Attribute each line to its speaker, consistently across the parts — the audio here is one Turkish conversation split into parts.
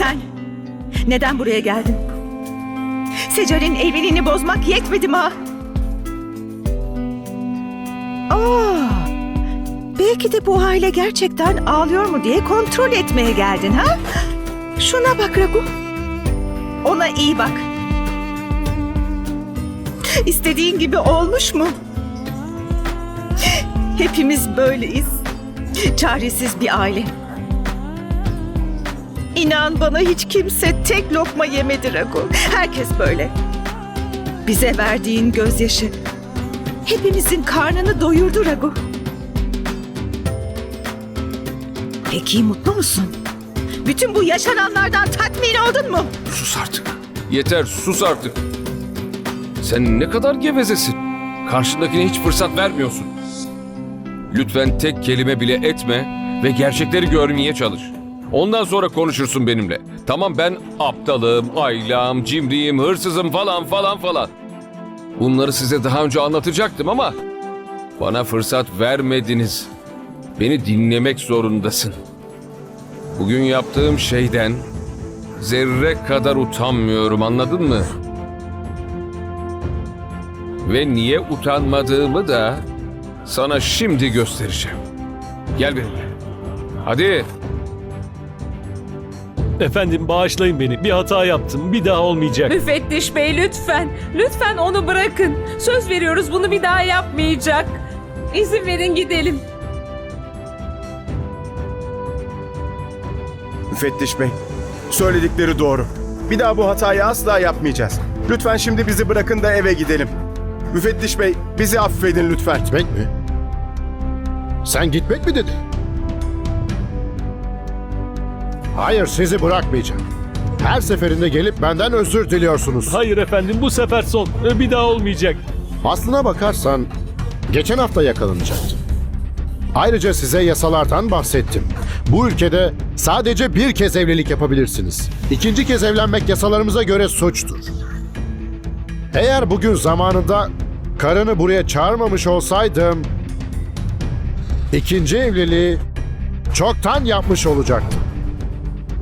Speaker 1: Sen neden buraya geldin? Secer'in evliliğini bozmak yetmedi mi ha? Aa, belki de bu aile gerçekten ağlıyor mu diye kontrol etmeye geldin ha? Şuna bak Ragu. Ona iyi bak. İstediğin gibi olmuş mu? Hepimiz böyleyiz. Çaresiz bir aile. İnan bana hiç kimse tek lokma yemedi Ragu. Herkes böyle. Bize verdiğin gözyaşı hepimizin karnını doyurdu Ragu. Peki mutlu musun? Bütün bu yaşananlardan tatmin oldun mu?
Speaker 2: Sus artık. Yeter sus artık. Sen ne kadar gevezesin. Karşındakine hiç fırsat vermiyorsun. Lütfen tek kelime bile etme ve gerçekleri görmeye çalış. Ondan sonra konuşursun benimle. Tamam ben aptalım, aylağım, cimriyim, hırsızım falan falan falan. Bunları size daha önce anlatacaktım ama bana fırsat vermediniz. Beni dinlemek zorundasın. Bugün yaptığım şeyden zerre kadar utanmıyorum anladın mı? Ve niye utanmadığımı da sana şimdi göstereceğim. Gel benimle. Hadi.
Speaker 3: Efendim bağışlayın beni. Bir hata yaptım. Bir daha olmayacak.
Speaker 4: Müfettiş bey lütfen. Lütfen onu bırakın. Söz veriyoruz bunu bir daha yapmayacak. İzin verin gidelim.
Speaker 5: Müfettiş Bey, söyledikleri doğru. Bir daha bu hatayı asla yapmayacağız. Lütfen şimdi bizi bırakın da eve gidelim. Müfettiş Bey, bizi affedin lütfen.
Speaker 6: Gitmek mi? Sen gitmek mi dedin? Hayır sizi bırakmayacağım. Her seferinde gelip benden özür diliyorsunuz.
Speaker 3: Hayır efendim bu sefer son. Bir daha olmayacak.
Speaker 6: Aslına bakarsan geçen hafta yakalanacaktın. Ayrıca size yasalardan bahsettim. Bu ülkede sadece bir kez evlilik yapabilirsiniz. İkinci kez evlenmek yasalarımıza göre suçtur. Eğer bugün zamanında karını buraya çağırmamış olsaydım ikinci evliliği çoktan yapmış olacaktım.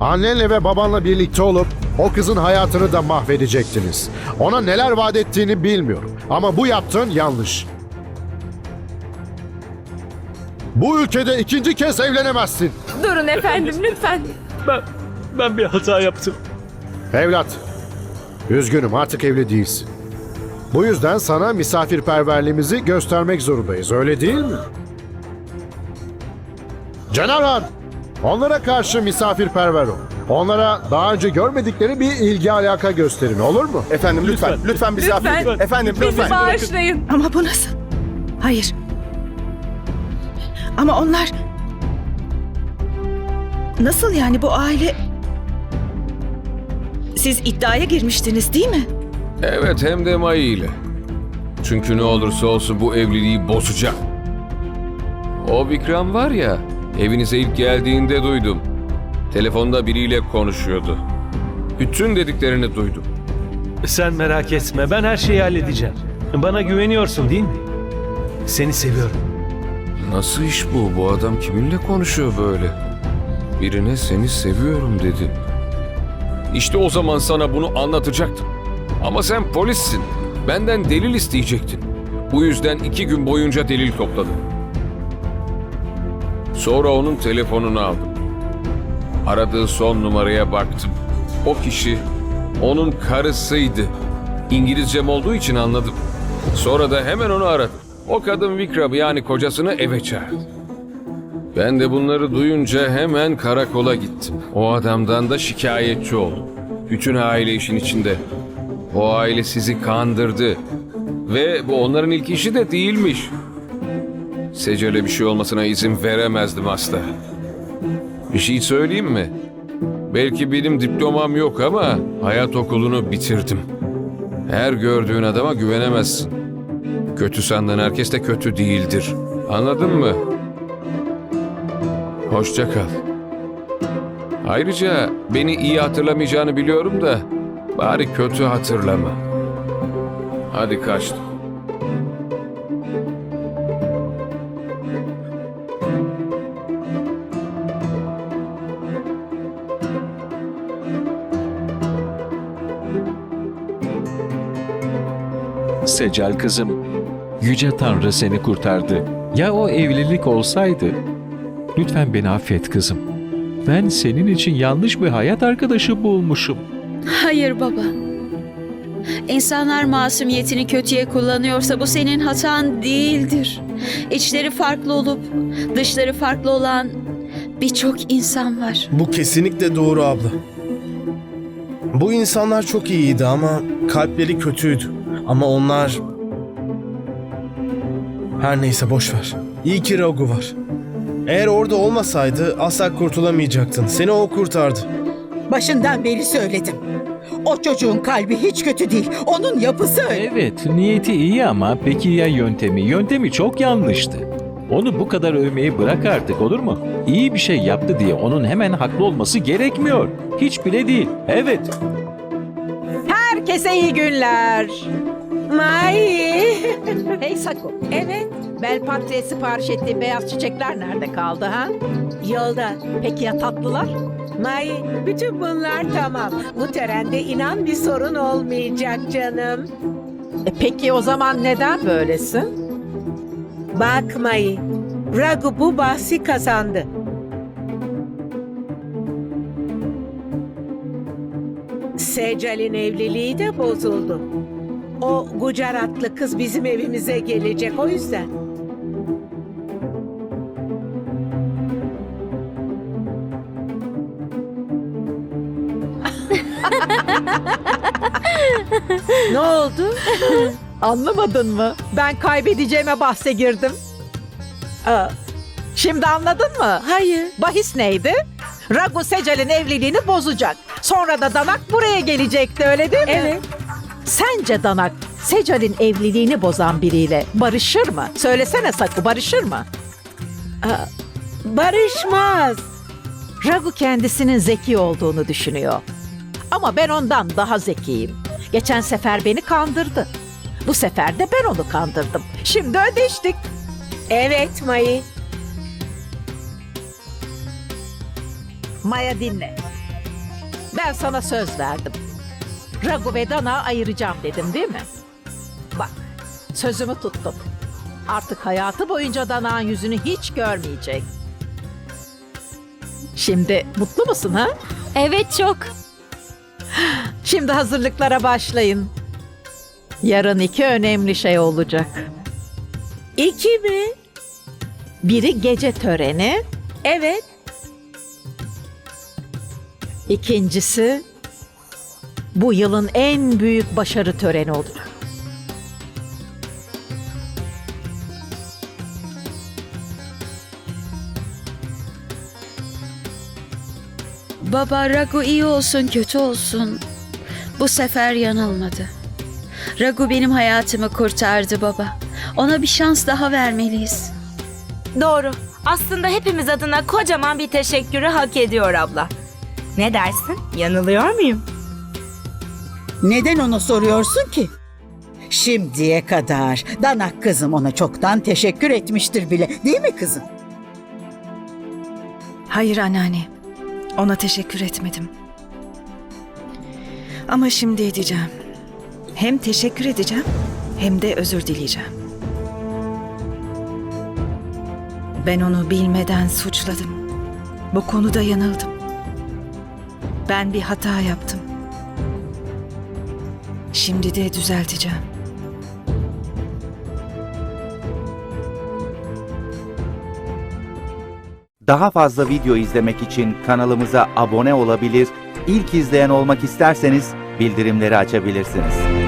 Speaker 6: Annenle ve babanla birlikte olup o kızın hayatını da mahvedecektiniz. Ona neler vaat ettiğini bilmiyorum ama bu yaptığın yanlış. Bu ülkede ikinci kez evlenemezsin.
Speaker 4: Durun efendim lütfen.
Speaker 3: Ben ben bir hata yaptım.
Speaker 6: Evlat, üzgünüm artık evli değilsin. Bu yüzden sana misafirperverliğimizi göstermek zorundayız, öyle değil mi? Canavar, onlara karşı misafirperver ol. Onlara daha önce görmedikleri bir ilgi alaka gösterin, olur mu?
Speaker 5: Efendim lütfen, lütfen,
Speaker 3: Lütfen.
Speaker 5: bizi
Speaker 4: Lütfen.
Speaker 5: affedin. Efendim
Speaker 4: Bizi
Speaker 5: lütfen.
Speaker 4: bağışlayın.
Speaker 1: Ama bu nasıl? Hayır. Ama onlar... Nasıl yani bu aile... Siz iddiaya girmiştiniz değil mi?
Speaker 2: Evet hem de Mai ile. Çünkü ne olursa olsun bu evliliği bozacak. O Vikram var ya, evinize ilk geldiğinde duydum. Telefonda biriyle konuşuyordu. Bütün dediklerini duydum.
Speaker 3: Sen merak etme. Ben her şeyi halledeceğim. Bana güveniyorsun değil mi? Seni seviyorum.
Speaker 2: Nasıl iş bu? Bu adam kiminle konuşuyor böyle? Birine seni seviyorum dedi. İşte o zaman sana bunu anlatacaktım. Ama sen polissin. Benden delil isteyecektin. Bu yüzden iki gün boyunca delil topladım. Sonra onun telefonunu aldım. Aradığı son numaraya baktım. O kişi onun karısıydı. İngilizcem olduğu için anladım. Sonra da hemen onu aradım. O kadın Vikram'ı yani kocasını eve çağırdı. Ben de bunları duyunca hemen karakola gittim. O adamdan da şikayetçi oldum. Bütün aile işin içinde. O aile sizi kandırdı. Ve bu onların ilk işi de değilmiş. Secer'le bir şey olmasına izin veremezdim asla. Bir şey söyleyeyim mi? Belki benim diplomam yok ama hayat okulunu bitirdim. Her gördüğün adama güvenemezsin. Kötü sandığın herkes de kötü değildir. Anladın mı? Hoşça kal. Ayrıca beni iyi hatırlamayacağını biliyorum da bari kötü hatırlama. Hadi kaçtım.
Speaker 7: Secel kızım. Yüce Tanrı seni kurtardı. Ya o evlilik olsaydı? Lütfen beni affet kızım. Ben senin için yanlış bir hayat arkadaşı bulmuşum.
Speaker 8: Hayır baba. İnsanlar masumiyetini kötüye kullanıyorsa bu senin hatan değildir. İçleri farklı olup dışları farklı olan birçok insan var.
Speaker 9: Bu kesinlikle doğru abla. Bu insanlar çok iyiydi ama kalpleri kötüydü. Ama onlar... Her neyse boş ver. İyi ki Ragu var. Eğer orada olmasaydı asla kurtulamayacaktın. Seni o kurtardı.
Speaker 10: Başından beri söyledim. O çocuğun kalbi hiç kötü değil. Onun yapısı öyle.
Speaker 7: Evet, niyeti iyi ama peki ya yöntemi? Yöntemi çok yanlıştı. Onu bu kadar övmeyi bırak artık olur mu? İyi bir şey yaptı diye onun hemen haklı olması gerekmiyor. Hiç bile değil. Evet.
Speaker 11: Herkese iyi günler.
Speaker 12: May.
Speaker 11: Hey Saku.
Speaker 12: evet.
Speaker 11: Belpatri'ye sipariş ettiğim beyaz çiçekler nerede kaldı ha?
Speaker 12: Yolda.
Speaker 11: Peki ya tatlılar?
Speaker 12: May. Bütün bunlar tamam. Bu törende inan bir sorun olmayacak canım.
Speaker 11: E peki o zaman neden böylesin?
Speaker 12: Bak May. Ragu bu bahsi kazandı. Secal'in evliliği de bozuldu. O Gujaratlı kız bizim evimize gelecek o yüzden. ne oldu?
Speaker 11: Anlamadın mı? Ben kaybedeceğime bahse girdim. Aa, şimdi anladın mı?
Speaker 12: Hayır.
Speaker 11: Bahis neydi? Ragu Secal'in evliliğini bozacak. Sonra da Danak buraya gelecekti öyle değil mi?
Speaker 12: Evet.
Speaker 11: Sence Danak Secal'in evliliğini bozan biriyle barışır mı? Söylesene Saku barışır mı?
Speaker 12: Barışmaz.
Speaker 11: Ragu kendisinin zeki olduğunu düşünüyor. Ama ben ondan daha zekiyim. Geçen sefer beni kandırdı. Bu sefer de ben onu kandırdım. Şimdi ödeştik.
Speaker 12: Evet Mayı.
Speaker 11: Maya dinle. Ben sana söz verdim. Ragu ve Dana ayıracağım dedim değil mi? Bak sözümü tuttum. Artık hayatı boyunca Dana'nın yüzünü hiç görmeyecek. Şimdi mutlu musun ha?
Speaker 8: Evet çok.
Speaker 11: Şimdi hazırlıklara başlayın. Yarın iki önemli şey olacak.
Speaker 12: İki mi?
Speaker 11: Biri gece töreni,
Speaker 12: Evet.
Speaker 11: ikincisi bu yılın en büyük başarı töreni olacak.
Speaker 8: Baba Ragu iyi olsun kötü olsun. Bu sefer yanılmadı. Ragu benim hayatımı kurtardı baba. Ona bir şans daha vermeliyiz.
Speaker 13: Doğru. Aslında hepimiz adına kocaman bir teşekkürü hak ediyor abla. Ne dersin? Yanılıyor muyum?
Speaker 10: Neden onu soruyorsun ki? Şimdiye kadar Danak kızım ona çoktan teşekkür etmiştir bile. Değil mi kızım?
Speaker 1: Hayır anneanne. Ona teşekkür etmedim. Ama şimdi edeceğim. Hem teşekkür edeceğim hem de özür dileyeceğim. Ben onu bilmeden suçladım. Bu konuda yanıldım. Ben bir hata yaptım. Şimdi de düzelteceğim.
Speaker 14: Daha fazla video izlemek için kanalımıza abone olabilir, ilk izleyen olmak isterseniz bildirimleri açabilirsiniz.